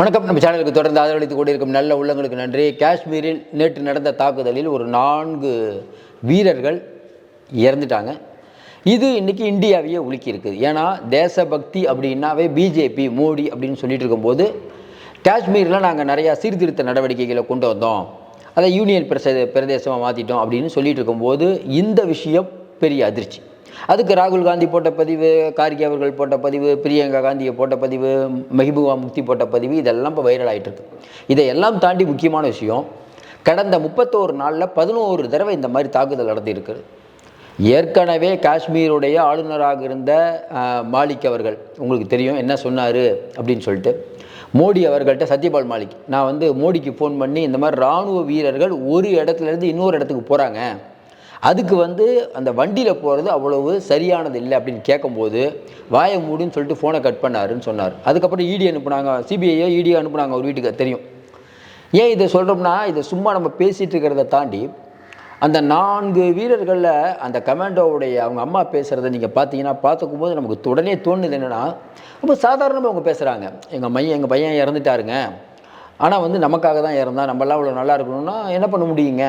வணக்கம். நம்ம சேனலுக்கு தொடர்ந்து ஆதரவளித்து கொண்டிருக்கும் நல்ல உள்ளங்களுக்கு நன்றி. காஷ்மீரில் நேற்று நடந்த தாக்குதலில் ஒரு நான்கு வீரர்கள் இறந்துட்டாங்க. இது இன்றைக்கி இந்தியாவையே உலுக்கி இருக்குது ஏன்னா தேசபக்தி அப்படின்னாவே பிஜேபி மோடி அப்படின்னு சொல்லிட்டு இருக்கும்போது காஷ்மீரில் நாங்கள் நிறையா சீர்திருத்த நடவடிக்கைகளை கொண்டு வந்தோம். அதை யூனியன் பிரச பிரதேசமாக மாற்றிட்டோம் அப்படின்னு சொல்லிட்டு இருக்கும்போது இந்த விஷயம் பெரிய அதிர்ச்சி. அதுக்கு ராகுல் காந்தி போட்ட பதிவு கார்கே அவர்கள் போட்ட பதிவு பிரியங்கா காந்தியை போட்ட பதிவு மெஹபூபா முக்தி போட்ட பதிவு இதெல்லாம் இப்போ வைரல் ஆகிட்டு இருக்கு. இதையெல்லாம் தாண்டி முக்கியமான விஷயம் கடந்த முப்பத்தோரு நாளில் பதினோரு தடவை இந்த மாதிரி தாக்குதல் நடந்திருக்குது. ஏற்கனவே காஷ்மீருடைய ஆளுநராக இருந்த மாலிக் அவர்கள் உங்களுக்கு தெரியும் என்ன சொன்னார் அப்படின்னு சொல்லிட்டு மோடி அவர்கள்ட்ட சத்யபால் மாலிக் நான் வந்து மோடிக்கு ஃபோன் பண்ணி இந்த மாதிரி இராணுவ வீரர்கள் ஒரு இடத்துலேருந்து இன்னொரு இடத்துக்கு போகிறாங்க அதுக்கு வந்து அந்த வண்டியில் போகிறது அவ்வளவு சரியானது இல்லை அப்படின்னு கேட்கும்போது வாயை மூடின்னு சொல்லிட்டு ஃபோனை கட் பண்ணாருன்னு சொன்னார். அதுக்கப்புறம் இடி அனுப்புனாங்க சிபிஐயோ இடி அனுப்புனாங்க ஒரு வீட்டுக்கு தெரியும். ஏன் இதை சொல்கிறோம்னா இதை சும்மா நம்ம பேசிகிட்டு இருக்கிறத தாண்டி அந்த நான்கு வீரர்களில் அந்த கமாண்டோவுடைய அவங்க அம்மா பேசுகிறத நீங்கள் பார்த்தீங்கன்னா பார்த்துக்கும் போது நமக்கு உடனே தோணுது என்னென்னா ரொம்ப சாதாரணமாக அவங்க பேசுகிறாங்க எங்கள் மையன் எங்கள் பையன் இறந்துட்டாருங்க. ஆனால் வந்து நமக்காக தான் இறந்தா நம்மளாம் இவ்வளோ நல்லா இருக்கணும்னா என்ன பண்ண முடியுங்க?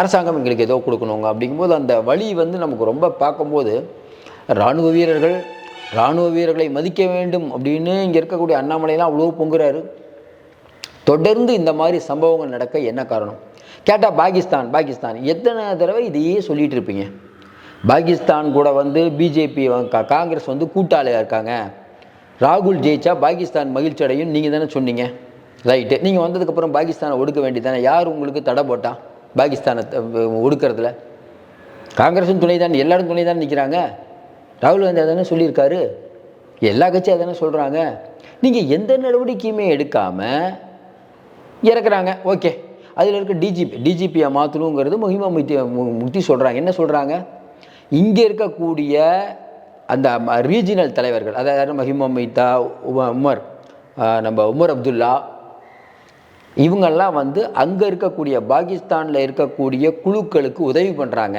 அரசாங்கம் எங்களுக்கு ஏதோ கொடுக்கணுங்க. அப்படிங்கும்போது அந்த வழி வந்து நமக்கு ரொம்ப பார்க்கும்போது இராணுவ வீரர்கள் இராணுவ வீரர்களை மதிக்க வேண்டும் அப்படின்னு இங்கே இருக்கக்கூடிய அண்ணாமலையெல்லாம் அவ்வளோ பொங்குறாரு. தொடர்ந்து இந்த மாதிரி சம்பவங்கள் நடக்க என்ன காரணம்? கேட்டால் பாகிஸ்தான் பாகிஸ்தான். எத்தனை தடவை இதையே சொல்லிட்டு இருப்பீங்க. பாகிஸ்தான் கூட வந்து பிஜேபி காங்கிரஸ் வந்து கூட்டாளியாக இருக்காங்க. ராகுல் ஜெயிச்சா பாகிஸ்தான் மகிழ்ச்சி அடையும். நீங்கள் தானே சொன்னீங்க. ரைட்டு. நீங்கள் வந்ததுக்கப்புறம் பாகிஸ்தானை ஒடுக்க வேண்டியதானே யார் உங்களுக்கு தடை போட்டா? பாகிஸ்தானை ஒடுக்கிறதுல. காங்கிரஸும் துணை தான் எல்லாரும் துணை தான் நிற்கிறாங்க ராகுல் காந்தி அதானே சொல்லியிருக்காரு. எல்லா கட்சியும் அதானே சொல்கிறாங்க நீங்கள் எந்த நடவடிக்கையுமே எடுக்காமல் இறக்குறாங்க. ஓகே. அதில் இருக்க டிஜிபி டிஜிபியை மாற்றணுங்கிறது முகிமா முக்தி முக்தி சொல்கிறாங்க என்ன சொல்கிறாங்க இங்கே இருக்கக்கூடிய அந்த ரீஜினல் தலைவர்கள் அதாவது மஹிமா மைத்தா உம- உமர் நம்ம உமர் அப்துல்லா இவங்கெல்லாம் வந்து அங்கே இருக்கக்கூடிய பாகிஸ்தானில் இருக்கக்கூடிய குழுக்களுக்கு உதவி பண்ணுறாங்க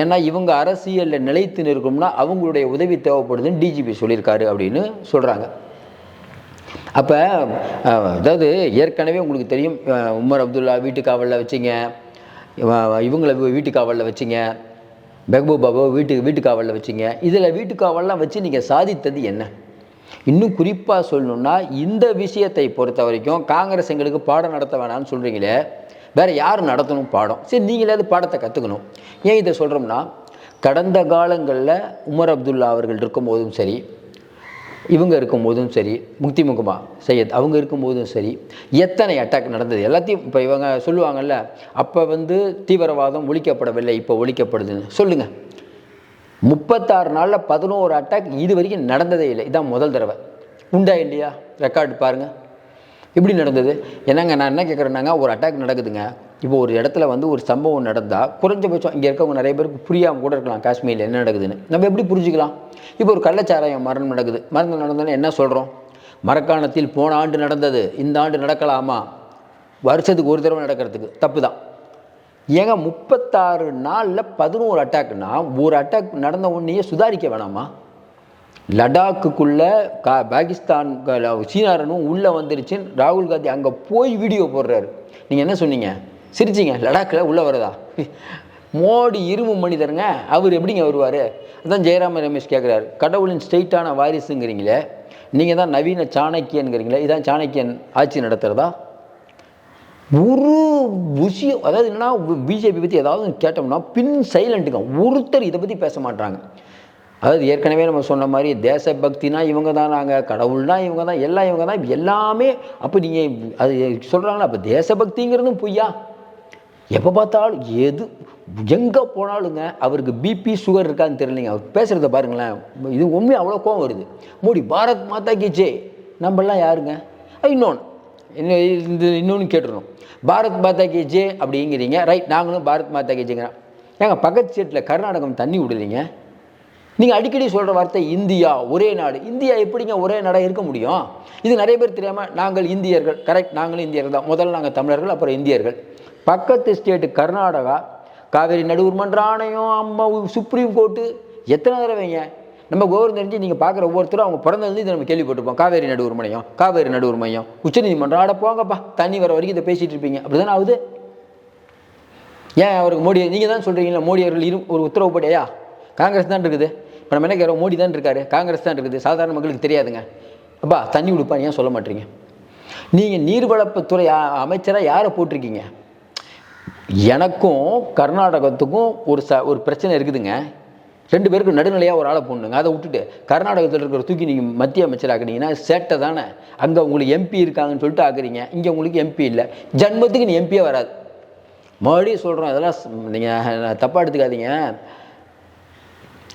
ஏன்னா இவங்க அரசியலில் நிலைத்து நிற்கும்னா அவங்களுடைய உதவி தேவைப்படுதுன்னு டிஜிபி சொல்லியிருக்காரு அப்படின்னு சொல்கிறாங்க அப்போ அதாவது ஏற்கனவே உங்களுக்கு தெரியும் உமர் அப்துல்லா வீட்டு காவலில் வச்சிங்க. இவங்களை வீட்டு காவலில் வச்சிங்க. மெஹபூப் வீட்டு வீட்டு காவலில் வச்சிங்க. இதில் வீட்டு காவல்லாம் வச்சு நீங்கள் சாதித்தது என்ன? இன்னும் குறிப்பாக சொல்லணும்னா இந்த விஷயத்தை பொறுத்த வரைக்கும் காங்கிரஸ் எங்களுக்கு பாடம் நடத்த வேணாம்னு சொல்கிறீங்களே வேறு யார் நடத்தணும் பாடம்? சரி நீங்களே அது பாடத்தை கற்றுக்கணும் ஏன் இதை சொல்கிறோம்னா கடந்த காலங்களில் உமர் அப்துல்லா அவர்கள் இருக்கும்போதும் சரி இவங்க இருக்கும்போதும் சரி முக்தி முகமா சையத் அவங்க இருக்கும்போதும் சரி எத்தனை அட்டாக் நடந்தது? எல்லாத்தையும் இப்போ இவங்க சொல்லுவாங்கல்ல அப்போ வந்து தீவிரவாதம் ஒழிக்கப்படவில்லை இப்போ ஒழிக்கப்படுதுன்னு. சொல்லுங்கள் முப்பத்தாறு நாளில் பதினோரு அட்டாக் இது வரைக்கும் நடந்ததே இல்லை. இதான் முதல் தடவை. உண்டா இல்லையா? ரெக்கார்டு பாருங்கள் இப்படி நடந்தது. என்னங்க நான் என்ன கேட்குறேன்னாங்க ஒரு அட்டாக் நடக்குதுங்க. இப்போ ஒரு இடத்துல வந்து ஒரு சம்பவம் நடந்தால் குறைஞ்சபட்சம் இங்கே இருக்கவங்க நிறைய பேருக்கு புரியாமல் கூட இருக்கலாம் காஷ்மீரில் என்ன நடக்குதுன்னு. நம்ம எப்படி புரிஞ்சுக்கலாம்? இப்போ ஒரு கள்ளச்சாராயம் மரணம் நடக்குது. மரணம் நடந்தோன்னே என்ன சொல்கிறோம் மரக்காணத்தில் போன ஆண்டு நடந்தது. இந்த ஆண்டு நடக்கலாமா? வருஷத்துக்கு ஒரு தடவை நடக்கிறதுக்கு. தப்பு தான் ஏங்க முப்பத்தாறு நாளில் பதினோரு அட்டாக்னா ஒரு அட்டாக் நடந்த உடனேயே சுதாரிக்க வேணாமா? லடாக்குக்குள்ளே கா பாகிஸ்தான் சீனாரனும் உள்ளே வந்துருச்சு ராகுல் காந்தி அங்கே போய் வீடியோ போடுறாரு. நீங்கள் என்ன சொன்னீங்க? சிரிச்சிங்க. லடாக்கில் உள்ளே வரதா மோடி இரும்பு மனிதருங்க. அவர் எப்படிங்க வருவார்? அதான் ஜெயராம ரமேஷ் கேட்குறாரு கடவுளின் ஸ்ட்ரெயிட்டான வாரிசுங்கிறீங்களே. நீங்கள் தான் நவீன சாணக்கியன்கிறீங்களே இதான் சாணக்கியன் ஆட்சி நடத்துகிறதா ஒரு விஷயம் அதாவது என்னன்னா பிஜேபி பற்றி ஏதாவது கேட்டோம்னா பின் சைலண்ட்டுங்க. ஒருத்தர் இதை பற்றி பேச மாட்டாங்க அதாவது ஏற்கனவே நம்ம சொன்ன மாதிரி தேசபக்தினா இவங்க தான் நாங்கள் கடவுள்னா இவங்க தான் எல்லாம் இவங்க தான் எல்லாமே அப்போ நீங்கள் அது சொல்கிறாங்களா அப்போ தேசபக்திங்கிறதும் பொய்யா? எப்போ பார்த்தாலும் எது எங்கே போனாலுங்க அவருக்கு பிபி சுகர் இருக்கான்னு தெரியலைங்க. அவர் பேசுகிறத பாருங்களேன். இது உண்மையாக அவ்வளோ கோவம் வருது. மோடி பாரத் மாதா கி ஜெய் நம்மளாம் யாருங்க? இன்னொன்று இன்னும் இந்த இன்னொன்று கேட்டுருணும் பாரத் மாதா கி ஜே அப்படிங்கிறீங்க. ரைட் நாங்களும் பாரத் மாதா கி ஏங்க பக்கத்து ஸ்டேட்டில் கர்நாடகம் தண்ணி விடுறீங்க? நீங்கள் அடிக்கடி சொல்கிற வார்த்தை இந்தியா ஒரே நாடு. இந்தியா எப்படிங்க ஒரே நாடாக இருக்க முடியும்? இது நிறைய பேர் தெரியாமல் நாங்கள் இந்தியர்கள். கரெக்ட் நாங்களும் இந்தியர்கள் தான். முதல்ல நாங்கள் தமிழர்கள் அப்புறம் இந்தியர்கள். பக்கத்து ஸ்டேட்டு கர்நாடகா காவேரி நடுவர் மன்ற ஆணையம் அம்மா சுப்ரீம் கோர்ட்டு. எத்தனை தடவைங்க? நம்ம விவரம் தெரிஞ்சு நீங்கள் பார்க்குற ஒவ்வொருத்தரும் அவங்க பிறந்ததுலேருந்து இதை நம்ம கேள்விப்பட்டிருப்போம். காவேரி நடுவர் மையம் காவேரி நடுவர் மையம். உச்சநீதிமன்றம் ஆட போங்கப்பா தண்ணி வர வரைக்கும் இதை பேசிகிட்டு இருப்பீங்க. அப்படி தானே ஆகுது? ஏன் அவருக்கு மோடி நீங்கள் தான் சொல்கிறீங்களா மோடி அவர்கள் இரு ஒரு உத்தரவு காங்கிரஸ் தான் இருக்குது. இப்போ நம்ம என்ன கேட்குறோம்? மோடி தான் இருக்காரு காங்கிரஸ் தான் இருக்குது. சாதாரண மக்களுக்கு தெரியாதுங்க. அப்பா தண்ணி கொடுப்பான்னு ஏன் சொல்ல மாட்டீங்க? நீங்கள் நீர்வளப்புத்துறை அமைச்சராக யாரை போட்டிருக்கீங்க? எனக்கும் கர்நாடகத்துக்கும் ஒரு ச ஒரு பிரச்சனை இருக்குதுங்க. ரெண்டு பேருக்கு நடுநிலையாக ஒரு ஆளை போடணுங்க. அதை விட்டுட்டு கர்நாடகத்தில் இருக்கிற தூக்கி நீங்கள் மத்திய அமைச்சர் ஆக்குனீங்கன்னா சேட்டை தானே. அங்கே உங்களுக்கு எம்பி இருக்காங்கன்னு சொல்லிட்டு ஆக்குறீங்க. இங்கே உங்களுக்கு எம்பி இல்லை. ஜன்மத்துக்கு நீ எம்பியே வராது. மறுபடியும் சொல்கிறோம் இதெல்லாம் நீங்கள் தப்பாக எடுத்துக்காதீங்க.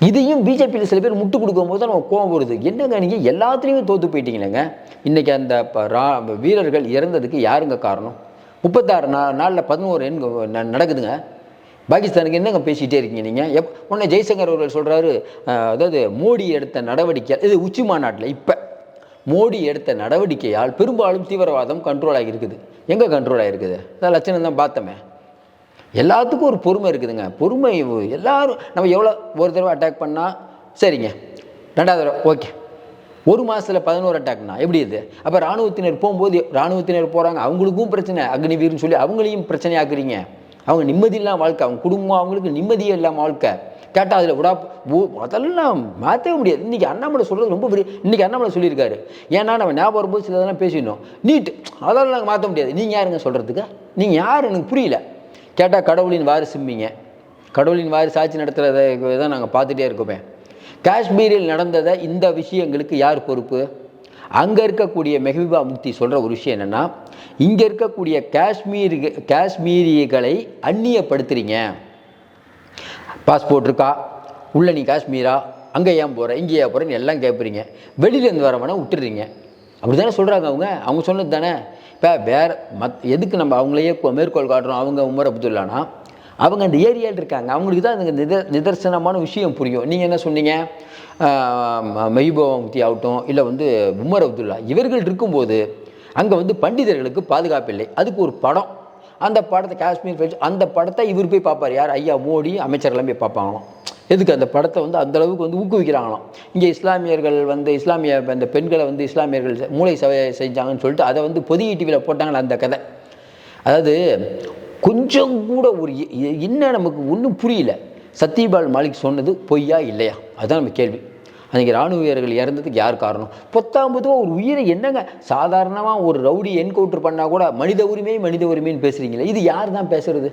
இதையும் பிஜேபியில் சில பேர் முட்டு கொடுக்கும்போது தான் நம்ம கோவம் வருது. என்னங்க நீங்கள் எல்லாத்துலேயுமே தோற்று போயிட்டீங்களேங்க. இன்றைக்கி அந்த ப- ரா- வீரர்கள் இறந்ததுக்கு யாருங்க காரணம்? முப்பத்தாறு நா நாளில் பதினோரு எண் நடக்குதுங்க. பாகிஸ்தானுக்கு என்னங்க பேசிகிட்டே இருக்கீங்க நீங்கள் எப் உடனே ஜெய்சங்கர் அவர்கள் சொல்கிறாரு அதாவது மோடி எடுத்த நடவடிக்கை இது உச்சி மாநாட்டில் இப்போ மோடி எடுத்த நடவடிக்கையால் பெரும்பாலும் தீவிரவாதம் கண்ட்ரோல் ஆகியிருக்குது. எங்கே கண்ட்ரோல் ஆகிருக்குது அதான் லட்சணம் தான் பார்த்தோமே. எல்லாத்துக்கும் ஒரு பொறுமை இருக்குதுங்க. பொறுமை எல்லாரும் நம்ம எவ்வளோ ஒரு தடவை அட்டாக் பண்ணால் சரிங்க. ரெண்டாவது தடவை ஓகே ஒரு மாதத்தில் பதினோரு அட்டாக்னா எப்படி இது? அப்போ ராணுவத்தினர் போகும்போது ராணுவத்தினர் போகிறாங்க அவங்களுக்கும் பிரச்சனை அக்னிவீர்னு சொல்லி அவங்களையும் பிரச்சனையாக்குறீங்க. அவங்க நிம்மதி இல்லாமல் வாழ்க்கை அவங்க குடும்பம் அவங்களுக்கு நிம்மதியே இல்லாமல் வாழ்க்கை. கேட்டால் அதில் விடா ஓ அதெல்லாம் மாற்றவே முடியாது. இன்றைக்கி அண்ணாமலை சொல்கிறது ரொம்ப பெரிய இன்றைக்கி அண்ணாமலை சொல்லியிருக்காரு. ஏன்னா நம்ம ஞாபகம் வரும்போது சிலதெல்லாம் பேசிடணும் நீட் அதெல்லாம் நாங்கள் மாற்ற முடியாது. நீங்கள் யாருங்க சொல்கிறதுக்கு நீங்கள் யார்? எனக்கு புரியல. கேட்டால் கடவுளின் வாரிசும்பிங்க. கடவுளின் வாரிசு ஆட்சி நடத்துகிறத தான் நாங்கள் பார்த்துட்டே இருக்கோமே. காஷ்மீரில் நடந்ததை இந்த விஷயங்களுக்கு யார் பொறுப்பு? அங்கே இருக்கக்கூடிய மெஹபூபா முக்தி சொல்கிற ஒரு விஷயம் என்னென்னா இங்கே இருக்கக்கூடிய காஷ்மீர் காஷ்மீரிகளை அந்நியப்படுத்துகிறீங்க பாஸ்போர்ட் இருக்கா? உள்ள நீ காஷ்மீரா? அங்கே ஏன் போகிற இங்கே ஏன் போகிறேன்னு எல்லாம் கேட்குறீங்க வெளியிலேருந்து வரவனா விட்டுறீங்க அப்படி தானே சொல்கிறாங்க அவங்க? அவங்க சொன்னது தானே இப்போ வேறு மத் எதுக்கு நம்ம அவங்களையே மேற்கோள் காட்டுறோம்? அவங்க உமர் அப்துல்லானா அவங்க அந்த ஏரியாவில் இருக்காங்க. அவங்களுக்கு தான் அந்த நித நிதர்சனமான விஷயம் புரியும். நீங்கள் என்ன சொன்னீங்க? மெய்பவ முக்தி ஆகட்டும் இல்லை வந்து உமர் அப்துல்லா இவர்கள் இருக்கும்போது அங்கே வந்து பண்டிதர்களுக்கு பாதுகாப்பு இல்லை. அதுக்கு ஒரு படம். அந்த படத்தை காஷ்மீர் ஃபைல்ஸ் அந்த படத்தை இவர் போய் பார்ப்பார் யார்? ஐயா மோடி அமைச்சர்லாம் போய் பார்ப்பாங்களாம் எதுக்கு அந்த படத்தை வந்து அந்த அளவுக்கு வந்து ஊக்குவிக்கிறாங்களாம்? இங்கே இஸ்லாமியர்கள் வந்து இஸ்லாமிய அந்த பெண்களை வந்து இஸ்லாமியர்கள் மூளை செ- செஞ்சாங்கன்னு சொல்லிட்டு அதை வந்து பொதிகை டிவியில் போட்டாங்களே அந்த கதை. அதாவது கொஞ்சம் கூட ஒரு எ- என்ன நமக்கு ஒன்றும் புரியல. சத்யபால் மாலிக் சொன்னது பொய்யா இல்லையா? அதுதான் நம்ம கேள்வி. அன்றைக்கி ராணுவ வீரர்கள் இறந்ததுக்கு யார் காரணம்? பத்தாம்பதுவாக ஒரு உயிரை என்னங்க? சாதாரணமாக ஒரு ரவுடி என்கவுண்டர் பண்ணால் கூட மனித உரிமை மனித உரிமைன்னு பேசுகிறீங்களே இது யார் தான் பேசுறது?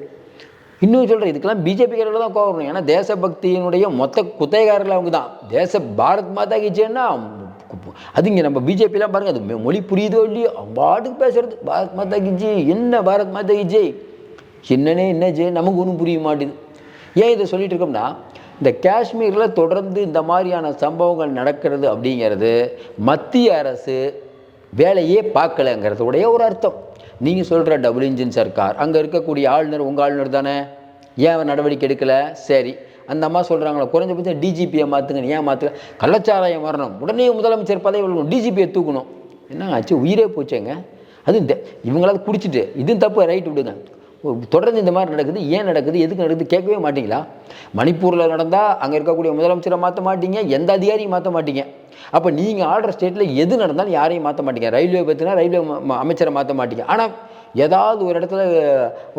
இன்னும் சொல்கிறேன் இதுக்கெல்லாம் பிஜேபிக்காரர்கள் தான் கோவம் ஏன்னா தேசபக்தியினுடைய மொத்த குத்தைகாரர்கள் அவங்க தான். தேச பாரத் மாதா கிஜேன்னா அது இங்கே நம்ம பிஜேபிலாம் பாருங்கள் அது மொழி புரியுதோ இல்லையோ அவங்க பாட்டுக்கு பேசுறது. பாரத் மாதா கி ஜெய் என்ன பாரத் மாதா கி ஜெய்? என்னன்னே என்ன ஜெய் நமக்கு ஒன்றும் புரிய மாட்டேது. ஏன் இதை சொல்லிட்டு இருக்கோம்னா இந்த காஷ்மீரில் தொடர்ந்து இந்த மாதிரியான சம்பவங்கள் நடக்கிறது அப்படிங்கிறது மத்திய அரசு வேலையே பார்க்கலங்கிறதுடைய ஒரு அர்த்தம். நீங்கள் சொல்கிற டபுள் இன்ஜின் சர்க்கார் அங்கே இருக்கக்கூடிய ஆளுநர் உங்கள் ஆளுநர் தானே? ஏன் அவன் நடவடிக்கை எடுக்கலை? சரி. அந்த அம்மா சொல்கிறாங்களா குறைஞ்சபட்சம் டிஜிபியை மாற்றுங்க ஏன் மாற்றுங்க கள்ளச்சாராயம் வரணும். உடனே முதலமைச்சர் பதவி விழுக்கணும் டிஜிபியை தூக்கணும். என்ன ஆச்சு? உயிரே போச்சேங்க. அது இந்த இவங்களாவது குடிச்சிட்டு இதுவும் தப்பு ரைட் விடுங்க. தொடர்ந்து இந்த மாதிரி நடக்குது ஏன் நடக்குது எதுக்கு நடக்குது கேட்கவே மாட்டிங்களா? மணிப்பூரில் நடந்தால் அங்கே இருக்கக்கூடிய முதலமைச்சரை மாற்ற மாட்டீங்க எந்த அதிகாரியும் மாற்ற மாட்டீங்க. அப்போ நீங்கள் ஆடுற ஸ்டேட்டில் எது நடந்தாலும் யாரையும் மாற்ற மாட்டீங்க. ரயில்வே பற்றினா ரயில்வே அமைச்சரை மாற்ற மாட்டீங்க. ஆனால் ஏதாவது ஒரு இடத்துல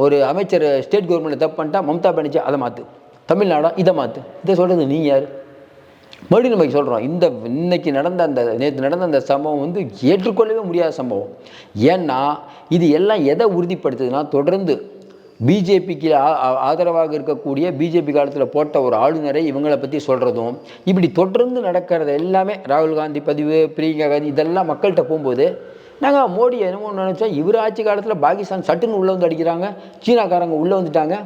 ஒரு அமைச்சர் ஸ்டேட் கவர்மெண்ட்டில் தப்பு பண்ணிட்டா மம்தா பானர்ஜி அதை மாற்று தமிழ்நாடா இதை மாற்று இதை சொல்கிறது நீங்கள் யார்? மறுபடியும் நம்ம சொல்கிறோம் இந்த இன்னைக்கு நடந்த அந்த நேற்று நடந்த அந்த சம்பவம் வந்து ஏற்றுக்கொள்ளவே முடியாத சம்பவம். ஏன்னா இது எல்லாம் எதை உறுதிப்படுத்துதுன்னா தொடர்ந்து பிஜேபிக்கு ஆதரவாக இருக்கக்கூடிய பிஜேபி காலத்தில் போட்ட ஒரு ஆளுநரை இவங்களை பற்றி சொல்கிறதும் இப்படி தொடர்ந்து நடக்கிறது எல்லாமே ராகுல் காந்தி பதிவு பிரியங்கா காந்தி இதெல்லாம் மக்கள்கிட்ட போகும்போது நாங்கள் மோடி என்னமோ நினச்சோம் இவர் ஆட்சி காலத்தில் பாகிஸ்தான் சட்டுன்னு உள்ளே வந்து அடிக்கிறாங்க. சீனாக்காரங்க உள்ளே வந்துட்டாங்க.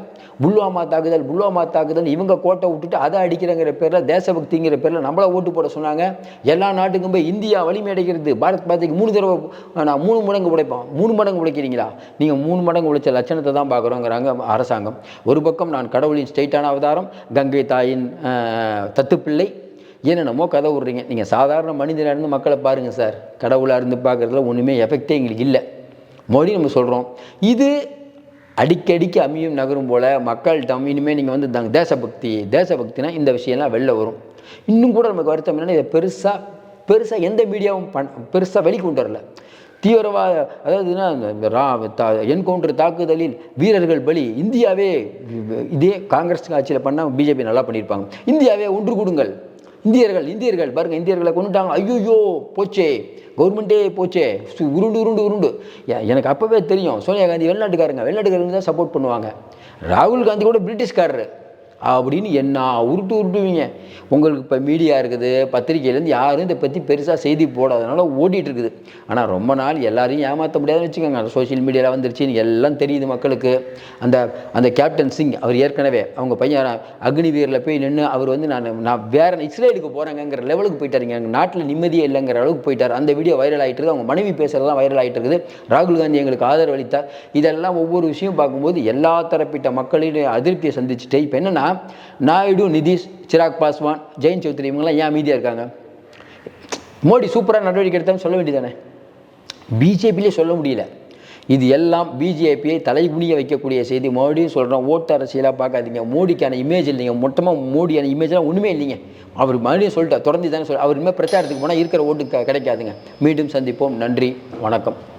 புல்வாமா தாக்குதல் புல்வாமா தாக்குதல் இவங்க கோட்டை விட்டுட்டு அதை அடிக்கிறங்கிற பேரில் தேசபக்திங்கிற பேரில் நம்மளை ஓட்டு போட சொன்னாங்க. எல்லா நாட்டுக்கும் போய் இந்தியா வலிமை அடைக்கிறது பாரத் பாத்திக்கு மூணு தடவை நான் மூணு மடங்கு உழைப்போம். மூணு மடங்கு உழைக்கிறீங்களா? நீங்கள் மூணு மடங்கு உழைச்ச லட்சணத்தை தான் பார்க்குறோங்கிறாங்க அரசாங்கம். ஒரு பக்கம் நான் கடவுளின் ஸ்ட்ரெயிட்டான அவதாரம் கங்கை தாயின் தத்துப்பிள்ளை என்னென்னமோ கதை விட்றீங்க. நீங்கள் சாதாரண மனிதனாக இருந்து மக்களை பாருங்கள் சார். கடவுளாக இருந்து பார்க்குறதுல ஒன்றுமே எஃபெக்டே எங்களுக்கு இல்லை. மறுபடியும் நம்ம சொல்கிறோம் இது அடிக்கடிக்கு அம்மியும் நகரும் போல் மக்கள்கிட்ட இனிமேல் நீங்கள் வந்து தாங்க தேசபக்தி தேசபக்தினா இந்த விஷயம்லாம் வெளில வரும். இன்னும் கூட நமக்கு வருத்தம் என்னென்னா இதை பெருசாக பெருசாக எந்த மீடியாவும் பண் பெருசாக வெளிக்கொண்டு வரல. தீவிரவாத அதாவதுன்னா ரா தா என்கவுண்டர் தாக்குதலில் வீரர்கள் பலி. இந்தியாவே இதே காங்கிரஸ் ஆட்சியில் பண்ணால் பிஜேபி நல்லா பண்ணியிருப்பாங்க. இந்தியாவே ஒன்று கூடுங்கள். இந்தியர்கள் இந்தியர்கள் பாருங்க இந்தியர்களை கொண்டுட்டாங்க ஐயோயோ போச்சே. கவர்மெண்ட்டே போச்சே. சு- உருண்டு உருண்டு உருண்டு. எனக்கு அப்போவே தெரியும். சோனியா காந்தி வெளிநாட்டுக்காரங்க வெளிநாட்டுக்காரங்க தான் சப்போர்ட் பண்ணுவாங்க. ராகுல் காந்தி கூட பிரிட்டிஷ்காரரு. அப்படின்னு என்ன உருட்டு உருட்டுவீங்க. உங்களுக்கு இப்போ மீடியா இருக்குது பத்திரிக்கையிலேருந்து யாரும் இதை பற்றி பெருசாக செய்தி போடாதனால ஓடிட்டு இருக்குது ஆனால் ரொம்ப நாள் எல்லாரையும் ஏமாற்ற முடியாதுன்னு வச்சுக்கோங்க. சோஷியல் மீடியாவில் வந்துருச்சுன்னு எல்லாம் தெரியுது மக்களுக்கு. அந்த அந்த கேப்டன் சிங் அவர் ஏற்கனவே அவங்க பையன் அக்னிவீரில் போய் நின்று அவர் வந்து நான் நான் வேற இஸ்ரேலுக்கு போகிறேங்கிற லெவலுக்கு போயிட்டாருங்க எங்கள் நாட்டில் நிம்மதியே இல்லைங்கிற அளவுக்கு போயிட்டார். அந்த வீடியோ வைரல் ஆகிட்டு இருக்குது. அவங்க மனைவி பேசுகிறதெல்லாம் வைரல் ஆகிட்டு இருக்குது. ராகுல் காந்தி எங்களுக்கு ஆதரவு அளித்தார். இதெல்லாம் ஒவ்வொரு விஷயம் பார்க்கும்போது எல்லா தரப்பிட்ட மக்களின் அதிருப்தியை சந்திச்சுட்டு இப்போ என்னன்னா நாயுடு நிதிஷ் சிராக் பாஸ்வான் ஜெயந்த் சௌத்ரி இவங்கெல்லாம் ஏன் அமைதியாக இருக்காங்க? மோடி சூப்பராக நடவடிக்கை எடுத்தான்னு சொல்ல வேண்டியதானே பிஜேபியிலே சொல்ல முடியல. இது எல்லாம் பிஜேபியை தலைகுனிய வைக்கக்கூடிய செய்தி. மறுபடியும் சொல்கிறோம் ஓட்டு அரசியலாக பார்க்காதீங்க. மோடிக்கான இமேஜ் இல்லைங்க. மொத்தமாக மோடியான இமேஜ்லாம் ஒன்றுமே இல்லைங்க. அவர் மறுபடியும் சொல்லிட்டா தொடர்ந்து தானே சொல் அவர் இனிமேல் பிரச்சாரத்துக்கு போனால் இருக்கிற ஓட்டு கிடைக்காதுங்க. மீண்டும் சந்திப்போம். நன்றி வணக்கம்.